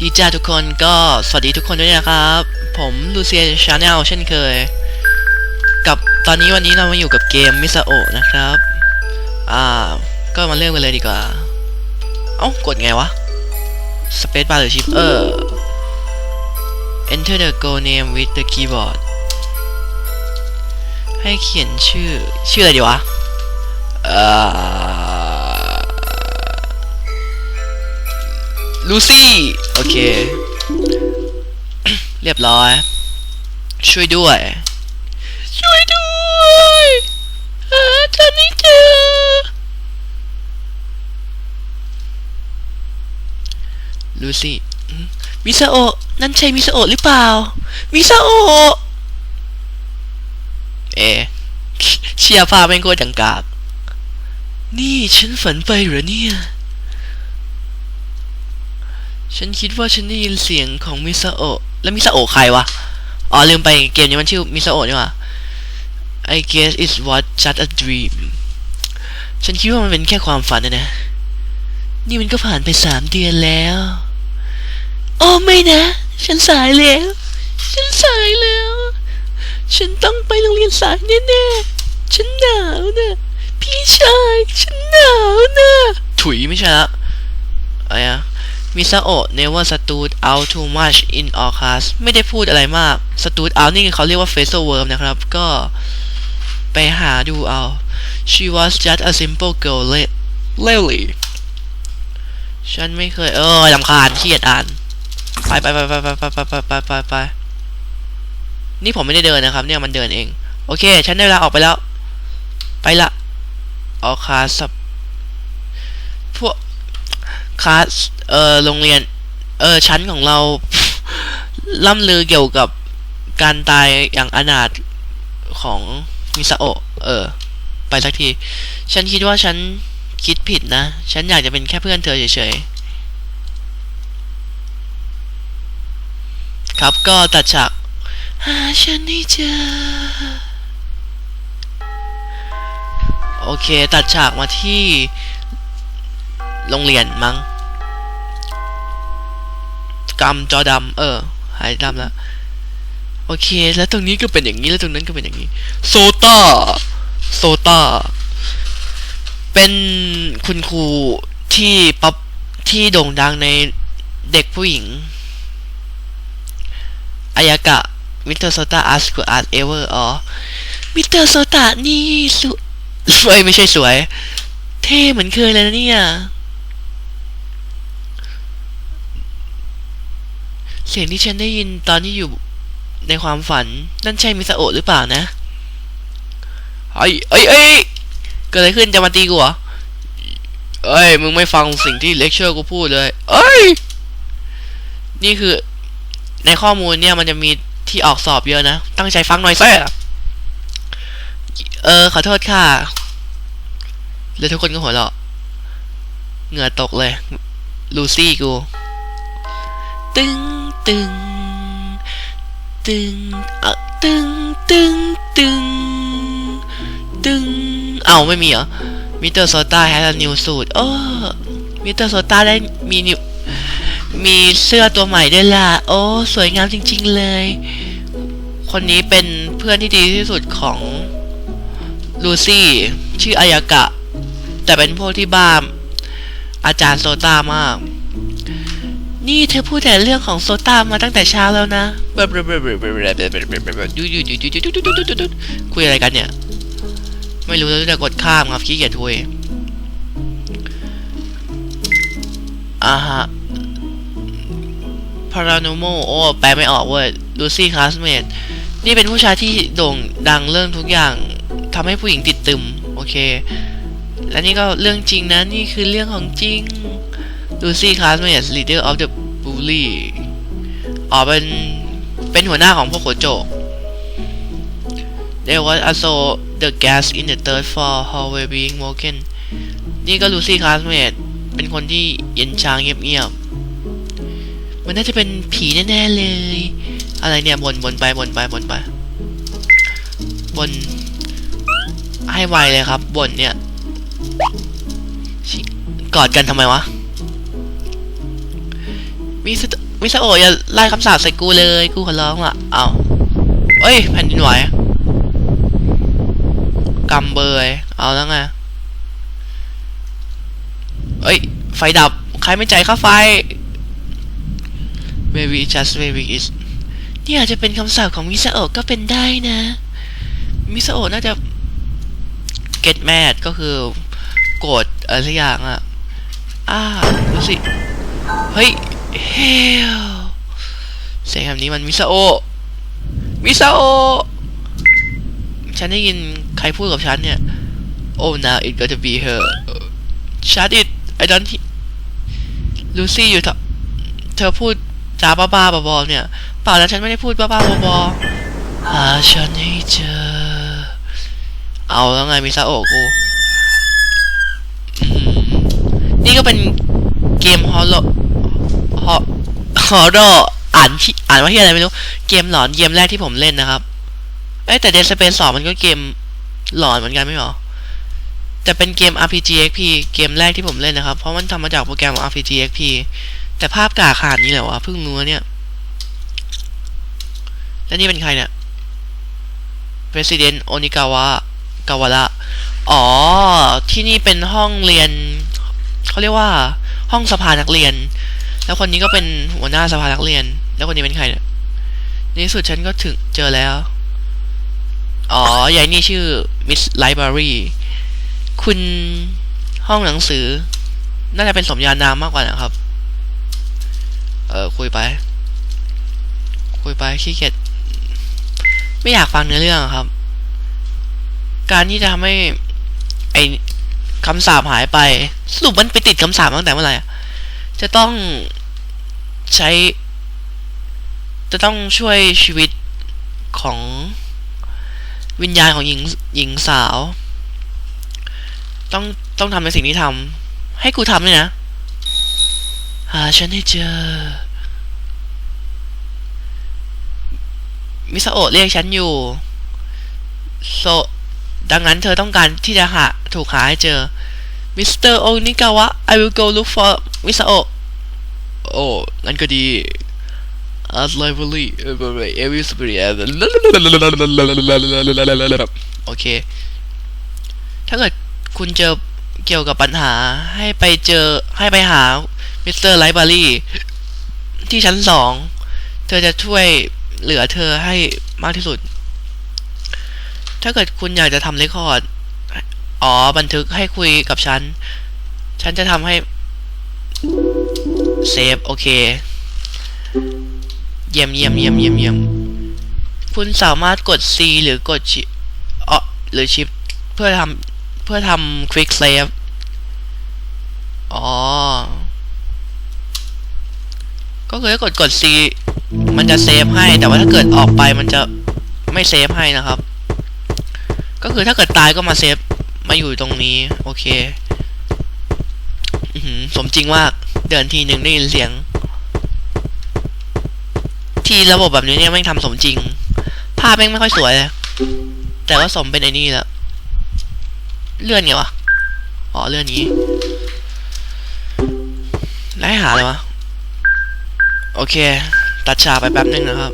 ดีจ้าทุกคนก็สวัสดีทุกคนด้วยนะครับ ผมลูเซียชาแนลเช่นเคย กับตอนนี้วันนี้เรามาอยู่กับเกมมิซาโอะนะครับ อ่า ก็มาเริ่มกันเลยดีกว่า เอ้ากดไงวะ Space bar หรือ Shift เออ Enter the go name with the keyboard ให้เขียนชื่อ ชื่ออะไรดีวะ เอ่อ ลูซี่ โอเค เรียบร้อย ช่วยด้วย ช่วยด้วยหาฉันไม่เจอ ลูซี่อืมมิซาโอะนั่นใช่มิซาโอะหรือเปล่า มิซาโอะเอะเชียร์ฟ้าแม่งโคตรจังกาก นี่ฉันฝันไปเหรอเนี่ย ฉันคิดว่าฉันได้ยินเสียงของมิซาโอะแล้วมิซาโอะใครวะ อ๋อลืมไปเกมนี้มันชื่อมิซาโอะนี่ว่า I guess it's what just a dream ฉันคิดว่ามันเป็นแค่ความฝันนะนะ นี่มันก็ผ่านไปสามเดือนแล้ว โอ้ไม่นะ ฉันสายแล้ว ฉันสายแล้ว ฉันต้องไปโรงเรียนสายแน่ๆ ฉันหนาวนะพี่ชาย ฉันหนาวนะถุยไม่ใช่ละอะไรอะ มิซาโอะ never stood out too much in all class ไม่ได้พูดอะไรมาก stood out นี่เขาเรียกว่า facial verb นะครับ ก็ไปหาดูเอา she was just a simple girl le- lately ฉันไม่เคย เออลำคาญขี้เกียจอ่านไปไปไปไปไปไปไปไปไปไปไปนี่ผมไม่ได้เดินนะครับ เนี่ยมันเดินเอง โอเค ฉันได้เวลาออกไปแล้ว ไปละออกคาส คลาสเออโรงเรียน เออชั้นของเราล่ำลือเกี่ยวกับการตายอย่างอนาถของมิซาโอะเออ ไปสักที ฉันคิดว่าฉันคิดผิดนะ ฉันอยากจะเป็นแค่เพื่อนเธอเฉยๆ ครับก็ตัดฉากหาฉันให้เจอ โอเค ตัดฉากมาที่ โรงเรียนมั้งกำจอดำเออ หายดำแล้ว โอเค แล้วตรงนี้ก็เป็นอย่างนี้ แล้วตรงนั้นก็เป็นอย่างนี้ โซตาโซตาเป็นคุณครูที่ป๊อปที่โด่งดังในเด็กผู้หญิงอายากะมิสเตอร์โซตาอาร์สกูอาร์ตเอเวอร์อ๋อมิสเตอร์โซตานี่สวยไม่ใช่สวย เท่เหมือนเคยเลยนะเนี่ย เสียงที่ฉันได้ยินตอนที่อยู่ในความฝันนั่นใช่มิซาโอะหรือเปล่านะไอ้ไอ้ไอ้ยเกิดอะไรขึ้นจะมาตีกูเหรอเอ้ยมึงไม่ฟังสิ่งที่เลคเชอร์กูพูดเลย เอ้ย นี่คือ ในข้อมูลเนี่ยมันจะมีที่ออกสอบเยอะนะ ตั้งใจฟังหน่อยแซ่เออ ขอโทษค่ะ แล้วทุกคนก็หัวเราะเหงื่อตกเลย ลูซี่กู ตึ้ง ตึง ตึงเอะตึงตึงตึงตึงเอ้าไม่มีเหรอมิสเตอร์โซต้าแฮร์นิวสูตรโอ้มิสเตอร์โซต้าได้มีนิวมีเสื้อตัวใหม่ด้วยล่ะ โอ้ สวยงามจริง ๆ เลย คนนี้เป็นเพื่อนที่ดีที่สุดของลูซี่ ชื่ออายากะ แต่เป็นพวกที่บ้าอาจารย์โซต้ามาก นี่เธอพูดแต่เรื่องของโซตามาตั้งแต่เช้าแล้วนะคุยอะไรกันเนี่ย ไม่รู้แล้วจะกดข้ามครับขี้เกียจทุยอ่าฮะพาราโนโมโอ้ แปลไม่ออกเว้ยลูซี่คลาสเมทนี่เป็นผู้ชายที่โด่งดังเรื่องทุกอย่างทำให้ผู้หญิงติดตึม โอเค และนี่ก็เรื่องจริงนะ นี่คือเรื่องของจริง Lucy classmates leader of the bully อ๋อเป็น เป็นหัวหน้าของพวกโขโจก There was also the gas in the third floor hallway being broken นี่ก็ Lucy classmate เป็นคนที่เย็นชาเงียบๆ มันน่าจะเป็นผีแน่ๆเลย อะไรเนี่ยบนบนไปบนไปบนไปบนให้ไวเลยครับบนเนี่ย กอดกันทำไมวะ มีสตมิซาโออย่าไล่คำสาปใส่กูเลยกูขอร้องล่ะเอาเอ้ยแผ่นดินไหวกำเบยเอาแล้วไงเอ้ยไฟดับใครไม่จ่ายค่าไฟ maybe just maybe is นี่อาจจะเป็นคำสาปของมิซาโอก็เป็นได้นะมิซาโอน่าจะ get mad ก็คือโกรธอะไรสักอย่างอะอ่าดูสิ เฮ้ย hell เสียงแบบนี้มันมิซาโอมิซาโอ ฉันได้ยินใครพูดกับฉันเนี่ย oh now it got to be her shut it I don't ลูซี่อยู่เถอเธอพูดจาบ้าๆบอๆเนี่ย เปล่านะฉันไม่ได้พูดบ้าๆบอๆหาฉันให้เจอ เอาแล้วไงมิซาโอกูนี่ก็เป็นเกมฮอลโล ฮอฮอร์อ่านที่อ่านว่าที่อะไรไม่รู้ เกมหลอนเกมแรกที่ผมเล่นนะครับ เอ้แต่ Dead Space 2มันก็เกมหลอนเหมือนกันไม่หรอ แต่เป็นเกม RPG XP เกมแรกที่ผมเล่นนะครับ เพราะมันทำมาจากโปรแกรม RPG XP แต่ภาพกาขนาดนี้เหรอวะเพิ่งรู้เนี่ย แล้วนี่เป็นใครเนี่ย President Onikawa กาวาระอ๋อ ที่นี่เป็นห้องเรียน เขาเรียกว่า ห้องสภานักเรียน แล้วคนนี้ก็เป็นหัวหน้าสภานักเรียน แล้วคนนี้เป็นใครเนี่ยในที่สุดฉันก็ถึงเจอแล้ว อ๋อยายนี่ชื่อ Miss Library คุณห้องหนังสือ น่าจะเป็นสมญานามมากกว่านะครับ เออคุยไป คุยไปขี้เกียจไม่อยากฟังเนื้อเรื่องครับ การที่จะทำให้ ไอคำสาปหายไปสรุปมันไปติดคำสาปตั้งแต่เมื่อไหร่จะต้อง ใช้ จะต้องช่วยชีวิตของวิญญาณของหญิงหญิงสาว ต้องต้องทำในสิ่งที่ทำให้กูทำเลยนะหาฉันให้เจอ มิซาโอะเรียกฉันอยู่โซดังนั้นเธอต้องการที่จะหาถูกหาให้เจอมิสเตอร์โอนิกาวะ I will go look for มิซาโอะ โอ้งั้นก็ดี as lively every spirit โอเค ถ้าเกิดคุณเจอเกี่ยวกับปัญหาให้ไปเจอให้ไปหามิสเตอร์ไลบรารีที่ชั้นสองเธอจะช่วยเหลือเธอให้มากที่สุด ถ้าเกิดคุณอยากจะทำเรคคอร์ด อ๋อ บันทึกให้คุยกับฉัน ฉันจะทำให้ เซฟ โอเค เยี่ยมเยี่ยมเยี่ยมเยี่ยมเยี่ยมคุณสามารถกด C หรือกดชิอ๋อหรือชิปเพื่อทำเพื่อทำ Quick Save อ๋อ ก็คือถ้ากดกด C มันจะเซฟให้ แต่ว่าถ้าเกิดออกไปมันจะไม่เซฟให้นะครับ ก็คือถ้าเกิดตายก็มาเซฟ มาอยู่ตรงนี้ โอเคอสมจริงมาก เดินทีหนึ่งได้ยินเสียง ที่ระบบแบบนี้เนี่ยแม่งทำสมจริง ภาพแม่งไม่ค่อยสวยเลยแต่ว่าสมเป็นไอ้นี่แล้วเลื่อนไงวะอ๋อเลื่อนนี้แล้วหาเลยวะ โอเค ตัดฉากไปแป๊บนึงนะครับ